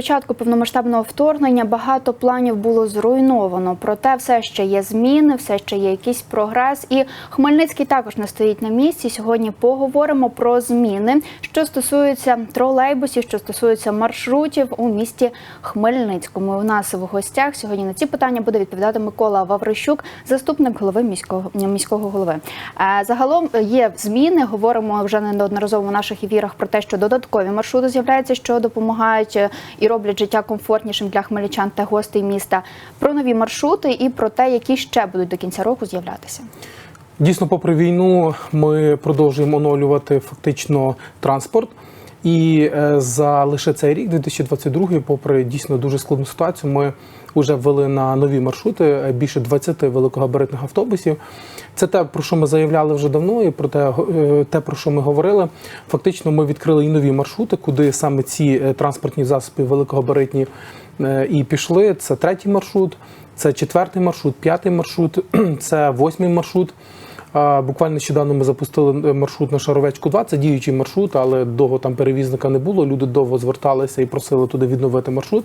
початку повномасштабного вторгнення багато планів було зруйновано. Проте все ще є зміни, все ще є якийсь прогрес. І Хмельницький також не стоїть на місці. Сьогодні поговоримо про зміни, що стосуються тролейбусів, що стосуються маршрутів у місті Хмельницькому. У нас в гостях сьогодні на ці питання буде відповідати Микола Ваврищук, заступник голови міського міського голови. Е, Загалом є зміни. Говоримо вже неодноразово в наших ефірах про те, що додаткові маршрути з'являються, що допомагають е, і роблять життя комфортнішим для хмельничан та гостей міста. Про нові маршрути і про те, які ще будуть до кінця року з'являтися. Дійсно, попри війну, ми продовжуємо оновлювати фактично транспорт. І е, за лише цей рік, 2022, попри дійсно дуже складну ситуацію, ми вже ввели на нові маршрути е, більше 20 великогабаритних автобусів. Це те, про що ми заявляли вже давно, і про те, е, те, про що ми говорили. Фактично, ми відкрили і нові маршрути, куди саме ці транспортні засоби великогабаритні і пішли. Це третій маршрут, це четвертий маршрут, п'ятий маршрут, це восьмий маршрут. Буквально нещодавно ми запустили маршрут на Шаровечку. 2, це діючий маршрут, але довго там перевізника не було. Люди довго зверталися і просили туди відновити маршрут.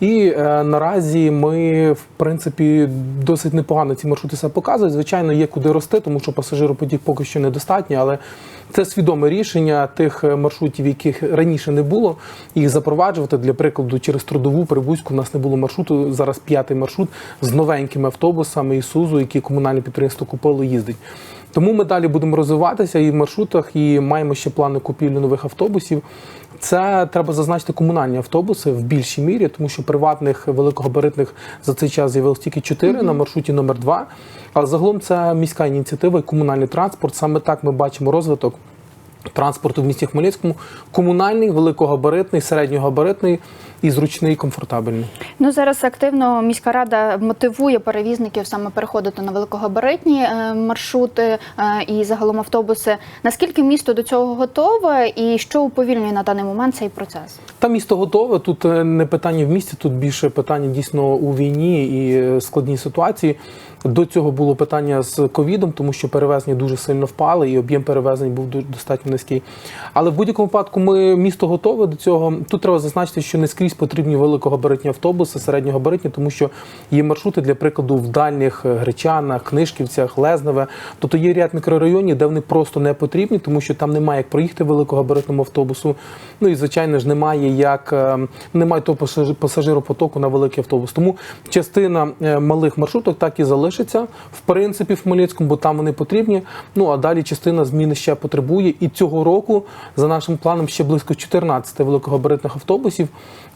І е, наразі ми, в принципі, досить непогано ці маршрути себе показують. Звичайно, є куди рости, тому що пасажиропотік поки що недостатньо, але це свідоме рішення тих е, маршрутів, яких раніше не було, їх запроваджувати. Для прикладу, через трудову прибузьку у нас не було маршруту. Зараз п'ятий маршрут з новенькими автобусами Ісузу, які комунальне підприємство купило, їздить. Тому ми далі будемо розвиватися і в маршрутах, і маємо ще плани купівлі нових автобусів. Це треба зазначити комунальні автобуси в більшій мірі, тому що приватних великогабаритних за цей час з'явилось тільки 4 на маршруті номер 2 Але загалом це міська ініціатива і комунальний транспорт. Саме так ми бачимо розвиток транспорту в місті Хмельницькому. Комунальний, великогабаритний, середньогабаритний і зручний, і комфортабельний. Ну зараз активно міська рада мотивує перевізників саме переходити на великогабаритні е, маршрути е, і загалом автобуси. Наскільки місто до цього готове, і що уповільнює на даний момент цей процес? Та місто готове. Тут е, не питання в місті, тут більше питання дійсно у війні і складній ситуації. До цього було питання з ковідом, тому що перевезення дуже сильно впали, і об'єм перевезень був достатньо низький. Але в будь-якому випадку ми місто готове до цього. Тут треба зазначити, що не скрізь потрібні великогабаритні автобуси, середньогабаритні, тому що є маршрути для прикладу в дальніх е, Гречанах, Книжківцях, Лезневе. Тобто є ряд мікрорайонів, де вони просто не потрібні, тому що там немає як проїхати великогабаритному автобусу. Ну і звичайно ж немає як е, немає того пасажиропотоку на великий автобус. Тому частина е, малих маршруток так і залишиться в принципі в Хмельницькому, бо там вони потрібні. Ну а далі частина зміни ще потребує. І цього року, за нашим планом, ще близько 14 великогабаритних автобусів,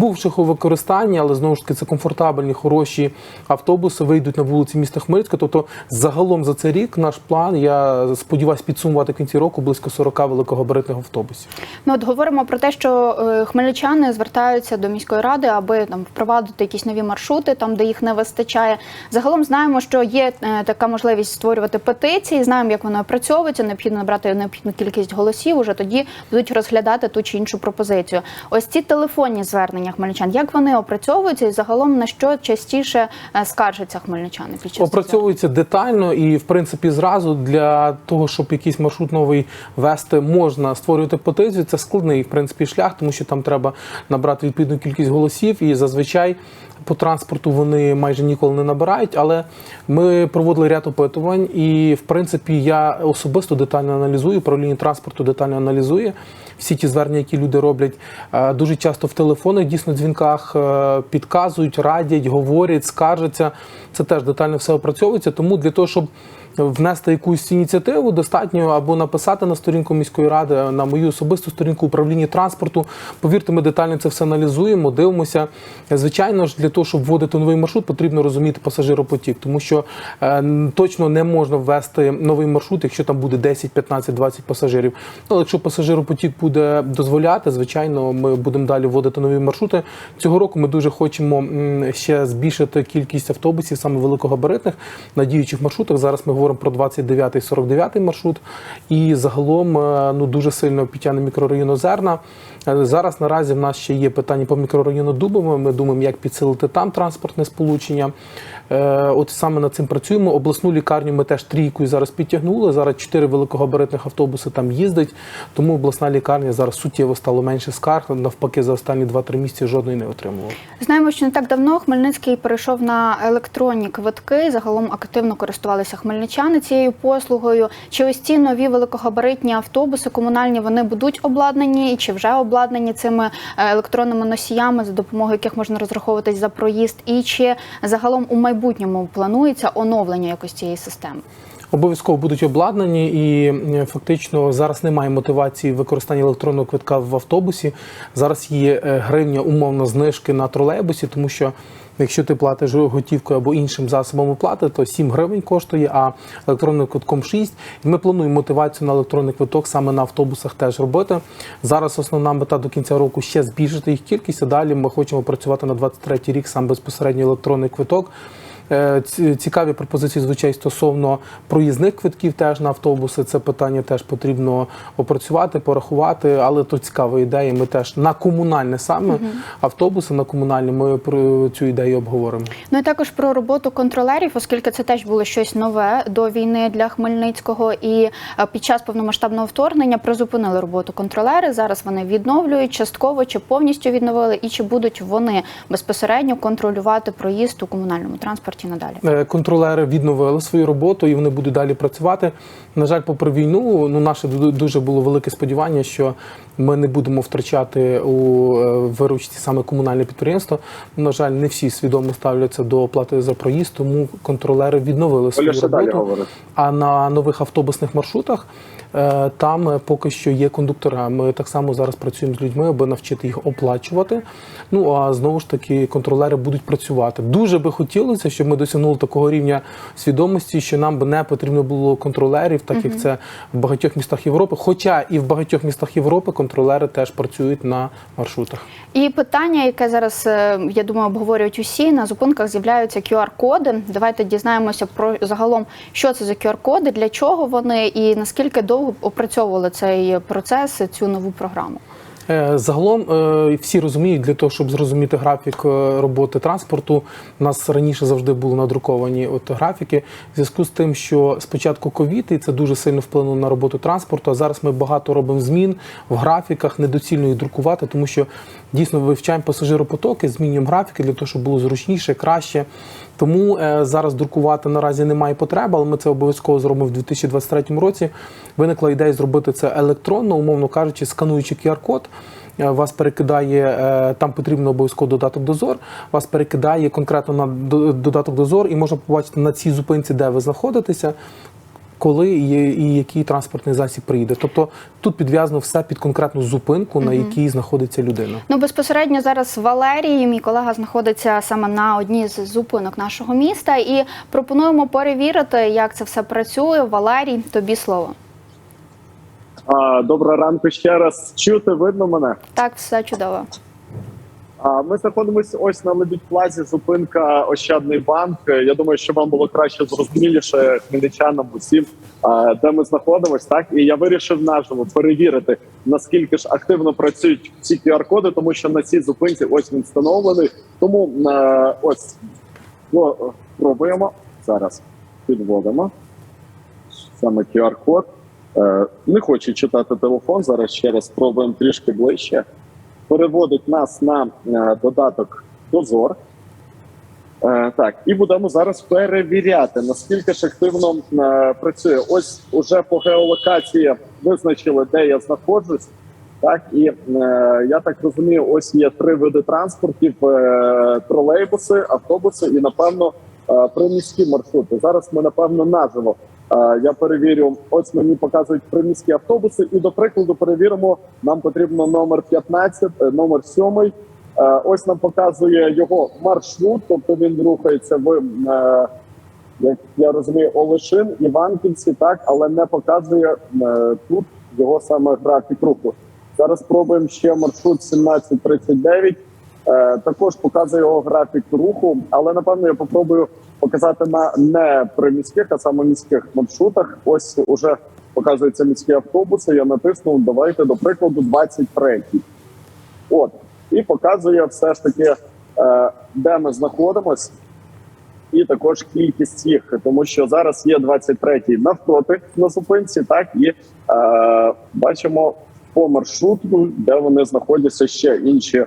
бувших у використанні, але знову ж таки це комфортабельні, хороші автобуси вийдуть на вулиці міста Хмельницька. Тобто, загалом за цей рік наш план, я сподіваюся, підсумувати кінці року близько 40 великогабаритних автобусів. Ну от говоримо про те, що е, хмельничани звертаються до міської ради, аби там впровадити якісь нові маршрути, там де їх не вистачає. Загалом знаємо, що є е, така можливість створювати петиції. Знаємо, як воно опрацьовується. Необхідно набрати необхідну кількість голосів. Уже тоді будуть розглядати ту чи іншу пропозицію. Ось ці телефонні звернення хмельничан, як вони опрацьовуються, і загалом на що частіше е, скаржаться хмельничани під час опрацьовуються детально і, в принципі, зразу для того, щоб якийсь маршрут новий вести, можна створювати петицію. Це складний в принципі шлях, тому що там треба набрати відповідну кількість голосів, і зазвичай по транспорту вони майже ніколи не набирають. Але ми проводили ряд опитувань, і в принципі я особисто детально аналізую, управління транспорту детально аналізує всі ті звернення, які люди роблять. Е, Дуже часто в телефонах, дійсно дзвінках е, підказують, радять, говорять, скаржаться. Це теж детально все опрацьовується. Тому для того, щоб внести якусь ініціативу, достатньо або написати на сторінку міської ради, на мою особисту сторінку управління транспорту. Повірте, ми детально це все аналізуємо, дивимося. Звичайно ж, для того, щоб вводити новий маршрут, потрібно розуміти пасажиропотік, тому що е, точно не можна ввести новий маршрут, якщо там буде 10, 15, 20 пасажирів. Ну, але якщо пасажиропотік буде дозволяти, звичайно, ми будемо далі вводити нові маршрути. Цього року ми дуже хочемо ще збільшити кількість автобусів, саме великогабаритних на діючих маршрутах. Зараз ми говоримо про 29 і 49 маршрут. І загалом е, ну дуже сильно підтягне мікрорайон Озерна. Е, Зараз наразі в нас ще є питання по мікрорайону Дубове. Ми думаємо, як підсилити там транспортне сполучення. Е, От саме над цим працюємо. Обласну лікарню ми теж трійкою зараз підтягнули. Зараз чотири великогабаритних автобуси там їздить. Тому обласна лікарня зараз суттєво стало менше скарг. Навпаки, за останні 2-3 місяці жодної не отримувала. Знаємо, що не так давно Хмельницький перейшов на електронні квитки. Загалом активно користувалися хмельничани цією послугою. Чи ось ці нові великогабаритні автобуси комунальні вони будуть обладнані, чи вже обладнані цими е, електронними носіями, за допомогою яких можна розраховуватись за проїзд, і чи загалом у майбутньому планується оновлення якось цієї системи? Обов'язково будуть обладнані, і е, фактично зараз немає мотивації використання електронного квитка в автобусі. Зараз є е, гривня умовно знижки на тролейбусі, тому що якщо ти платиш готівкою або іншим засобом оплати, то 7 гривень коштує, а електронним квитком 6. І ми плануємо мотивацію на електронний квиток саме на автобусах теж робити. Зараз основна мета до кінця року ще збільшити їх кількість. А далі ми хочемо працювати на 23 рік сам безпосередньо електронний квиток. Е, Цікаві пропозиції звучать стосовно проїзних квитків теж на автобуси. Це питання теж потрібно опрацювати, порахувати, але то цікава ідея. Ми теж на комунальне саме автобуси на комунальні. Ми про цю ідею обговоримо. Ну і також про роботу контролерів, оскільки це теж було щось нове до війни для Хмельницького. І е, під час повномасштабного вторгнення призупинили роботу контролери. Зараз вони відновлюють частково чи повністю відновили, і чи будуть вони безпосередньо контролювати проїзд у комунальному транспорті надалі. Е, Контролери відновили свою роботу і вони будуть далі працювати. На жаль, попри війну, ну наше ду- дуже було велике сподівання, що ми не будемо втрачати у е, виручці саме комунальне підприємство. На жаль, не всі свідомо ставляться до оплати за проїзд, тому контролери відновили свою роботу. А на нових автобусних маршрутах там е, поки що є кондуктора. Ми так само зараз працюємо з людьми, аби навчити їх оплачувати. Ну а знову ж таки контролери будуть працювати. Дуже би хотілося, щоб ми досягнули такого рівня свідомості, що нам би не потрібно було контролерів, так як це в багатьох містах Європи. Хоча і в багатьох містах Європи контролери теж працюють на маршрутах. І питання, яке зараз е, я думаю, обговорюють усі на зупинках, з'являються QR-коди. Давайте дізнаємося про загалом, що це за QR-коди, для чого вони і наскільки довго опрацьовували цей процес, цю нову програму. Е, Загалом е, всі розуміють, для того, щоб зрозуміти графік е, роботи транспорту, у нас раніше завжди були надруковані от графіки. В зв'язку з тим, що спочатку ковід, і це дуже сильно вплинуло на роботу транспорту. А зараз ми багато робимо змін в графіках, недоцільно їх друкувати, тому що дійсно вивчаємо пасажиропотоки, змінюємо графіки для того, щоб було зручніше, краще. Тому зараз друкувати наразі немає потреби, але ми це обов'язково зробимо в 2023 році. Виникла ідея зробити це електронно, умовно кажучи, скануючи QR-код. Е, Вас перекидає е, там потрібно обов'язково додаток дозор. Вас перекидає конкретно на додаток дозор, і можна побачити на цій зупинці, де ви знаходитеся, коли і, і який транспортний засіб приїде. Тобто тут підв'язано все під конкретну зупинку, на якій знаходиться людина. Ну безпосередньо зараз Валерій, мій колега, знаходиться саме на одній з зупинок нашого міста, і пропонуємо перевірити, як це все працює. Валерій, тобі слово. Доброго ранку ще раз. Чути, видно мене? Так, все чудово. Ми знаходимося ось на Лебідь Плазі, зупинка Ощадний банк. Я думаю, що вам було краще зрозуміліше хмельничанам усім, де ми знаходимося. Так і я вирішив наживо перевірити наскільки ж активно працюють ці QR-коди, тому що на цій зупинці ось він встановлений. Тому ось о, пробуємо зараз. Підводимо саме QR-код. Е, не хочу читати телефон. Зараз ще раз спробуємо трішки ближче. Переводить нас на е, додаток Дозор. Е, так, і будемо зараз перевіряти, наскільки ж активно працює. Ось уже по геолокації визначили, де я знаходжусь. Так, і е, я так розумію, ось є три види транспортів: е, тролейбуси, автобуси і, напевно, е, приміські маршрути. Зараз ми, напевно, наживо. Я перевірю, ось мені показують приміські автобуси, і до прикладу перевіримо. Нам потрібно номер 15, е, номер 7. Е, ось нам показує його маршрут, тобто він рухається в. Е, як я розумію, Олешин, Іванківці, так, але не показує тут його саме графік руху. Зараз спробуємо ще маршрут 1739. Е, також показує його графік руху, але напевно я попробую показати на не приміських, а саме міських маршрутах. Ось уже показуються міські автобуси. Я натиснув. Давайте до прикладу 23. От і показує все ж таки, е, де ми знаходимось, і також кількість їх, тому що зараз є 23-й навпроти на зупинці, так і е, бачимо по маршруту, де вони знаходяться ще інші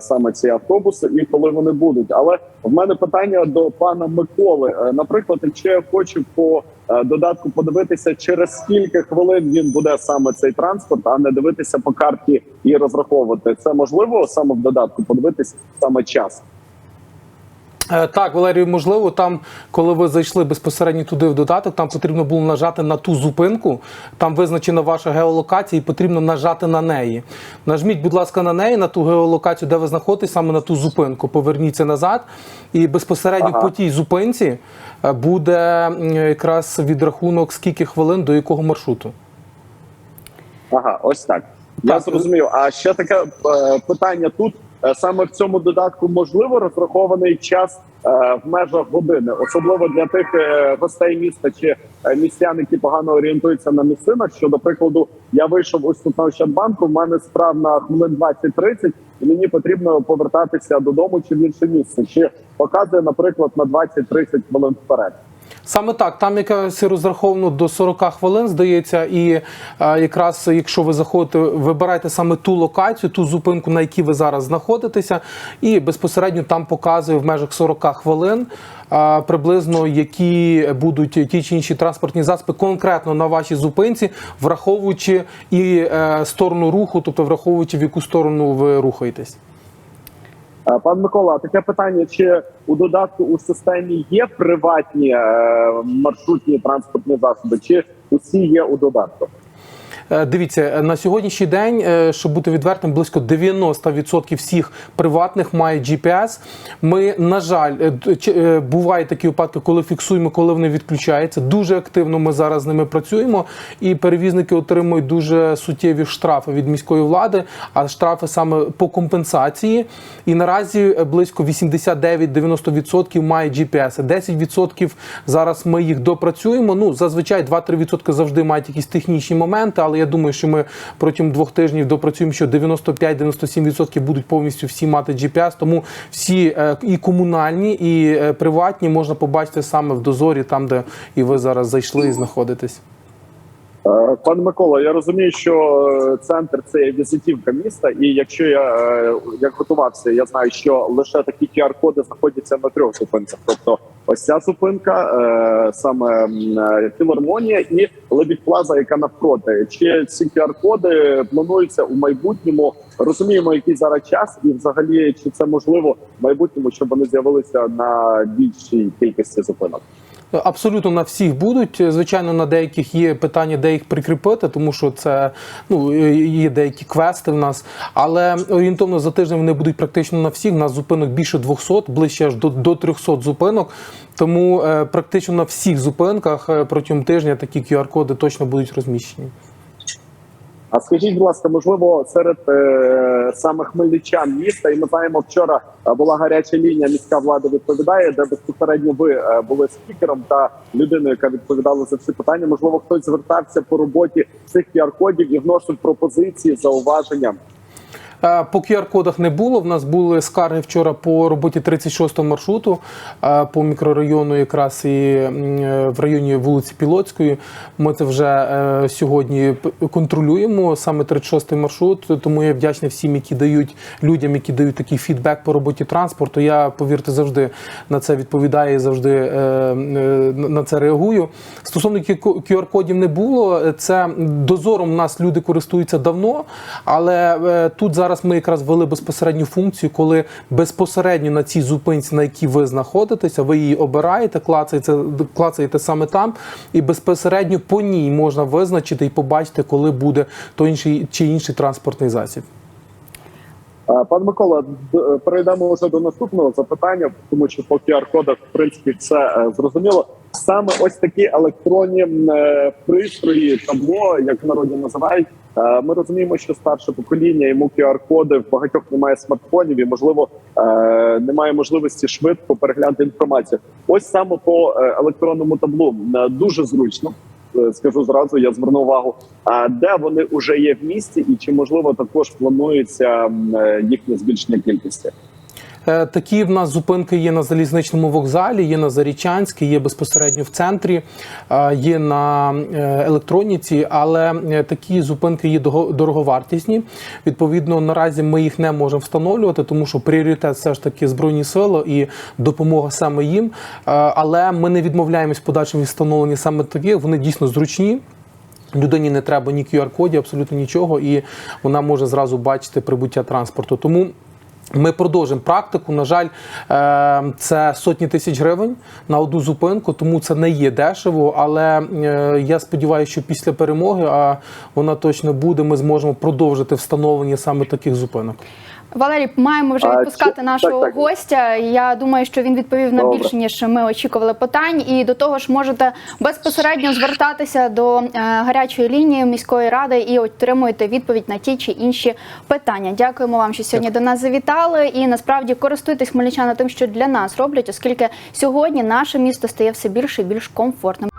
саме ці автобуси, і коли вони будуть. Але в мене питання до пана Миколи. Е, Наприклад, якщо я хочу по е, додатку подивитися, через скільки хвилин він буде саме цей транспорт, а не дивитися по карті і розраховувати, це можливо саме в додатку подивитися саме час. Е, Так, Валерію, можливо, там, коли ви зайшли безпосередньо туди в додаток, там потрібно було нажати на ту зупинку. Там визначена ваша геолокація, і потрібно нажати на неї. Нажміть, будь ласка, на неї, на ту геолокацію, де ви знаходитесь, саме на ту зупинку. Поверніться назад, і безпосередньо Ага. по тій зупинці е, буде якраз відрахунок, скільки хвилин до якого маршруту. Ага, ось так. Я Так. зрозумів. А ще таке е, питання тут. Е, Саме в цьому додатку можливо розрахований час е, в межах години, особливо для тих е, гостей міста чи містян, які погано орієнтуються на місцинах. Що, до прикладу, я вийшов ось тут на Ощадбанку, в мене справ на хвилин 20-30, і мені потрібно повертатися додому чи в інше місце. Чи показує, наприклад, на 20-30 хвилин вперед. Саме так, там якось розраховано до 40 хвилин, здається, і е, якраз якщо ви заходите, вибирайте саме ту локацію, ту зупинку, на якій ви зараз знаходитеся, і безпосередньо там показує в межах 40 хвилин е, приблизно які будуть ті чи інші транспортні засоби конкретно на вашій зупинці, враховуючи і е, сторону руху, тобто враховуючи в яку сторону ви рухаєтесь. Е, Пан Микола, таке питання: чи у додатку у системі є приватні е, маршрутні транспортні засоби, чи усі є у додатку? Е, Дивіться, на сьогоднішній день, е, щоб бути відвертим, близько 90% всіх приватних мають GPS. Ми, на жаль, е, бувають такі випадки, коли фіксуємо, коли вони відключаються. Дуже активно ми зараз з ними працюємо, і перевізники отримують дуже суттєві штрафи від міської влади, а штрафи саме по компенсації. І наразі близько 89-90% мають GPS. 10% зараз ми їх допрацюємо. Ну зазвичай 2-3% завжди мають якісь технічні моменти, але я думаю, що ми протягом двох тижнів допрацюємо, що 95-97% будуть повністю всі мати GPS, тому всі е, і комунальні, і е, приватні можна побачити саме в дозорі, там де і ви зараз зайшли і знаходитесь. Е, Пан Микола, я розумію, що е, центр це є візитівка міста, і якщо я е, як готувався, я знаю, що лише такі QR-коди знаходяться на трьох зупинках. Тобто, ось ця зупинка, саме філармонія і Лебідь Плаза, яка навпроти. Чи ці QR-коди плануються у майбутньому? Розуміємо, який зараз час, і взагалі чи це можливо в майбутньому, щоб вони з'явилися на більшій кількості зупинок? Абсолютно на всіх будуть. Звичайно, на деяких є питання, де їх прикріпити, тому що це ну є деякі квести в нас. Але орієнтовно за тиждень вони будуть практично на всіх. У нас зупинок більше 200, ближче аж до, до 300 зупинок. Тому е, практично на всіх зупинках е, протягом тижня такі QR-коди точно будуть розміщені. А скажіть, будь ласка, можливо, серед е, саме хмельничан міста, і ми знаємо, вчора е, була гаряча лінія. Міська влада відповідає, де безпосередньо ви е, були спікером та людиною, яка відповідала за всі питання. Можливо, хтось звертався по роботі цих QR-кодів і вносив пропозиції, зауваження. По QR-кодах не було. В нас були скарги вчора по роботі 36-го маршруту по мікрорайону, якраз і в районі вулиці Пілоцької. Ми це вже е, сьогодні контролюємо саме 36-й маршрут. Тому я вдячний всім, які дають людям, які дають такий фідбек по роботі транспорту. Я повірте завжди на це відповідаю завжди е, е, на це реагую. Стосовно QR-кодів не було. Це дозором у нас люди користуються давно, але тут зараз ми якраз ввели безпосередню функцію, коли безпосередньо на цій зупинці, на якій ви знаходитеся, ви її обираєте, клацаєте, клацаєте саме там, і безпосередньо по ній можна визначити і побачити, коли буде той інший чи інший транспортний засіб. Пан Микола, перейдемо вже до наступного запитання, тому що по QR-кодах, в принципі, все е, зрозуміло. Саме ось такі електронні е, пристрої, табло, як народі називають. Е, Ми розуміємо, що старше покоління йому QR-коди в багатьох немає смартфонів, і можливо е, немає можливості швидко переглянути інформацію. Ось саме по е, електронному таблу дуже зручно. скажу зразу, я зверну увагу, а де вони вже є в місті, і чи можливо також планується їхнє збільшення кількості? Е, Такі в нас зупинки є на залізничному вокзалі, є на Зарічанській, є безпосередньо в центрі, е, є на е, електроніці, але такі зупинки є дороговартісні. Відповідно, наразі ми їх не можемо встановлювати, тому що пріоритет все ж таки збройні сили і допомога саме їм. Але ми не відмовляємось в подальшому від встановлення саме таких. Вони дійсно зручні. Людині не треба ні QR-кодів, абсолютно нічого, і вона може зразу бачити прибуття транспорту. Тому ми продовжимо практику. На жаль, е, це сотні тисяч гривень на одну зупинку, тому це не є дешево. Але е, я сподіваюся, що після перемоги, а вона точно буде, ми зможемо продовжити встановлення саме таких зупинок. Валерій, маємо вже відпускати чи- нашого так, так. гостя. Я думаю, що він відповів на Добре. більше ніж ми очікували питань. І до того ж, можете безпосередньо звертатися до е, гарячої лінії міської ради і отримуєте відповідь на ті чи інші питання. Дякуємо вам, що сьогодні до нас завітали. І насправді користуйтесь хмельничани тим, що для нас роблять, оскільки сьогодні наше місто стає все більше і більш комфортним.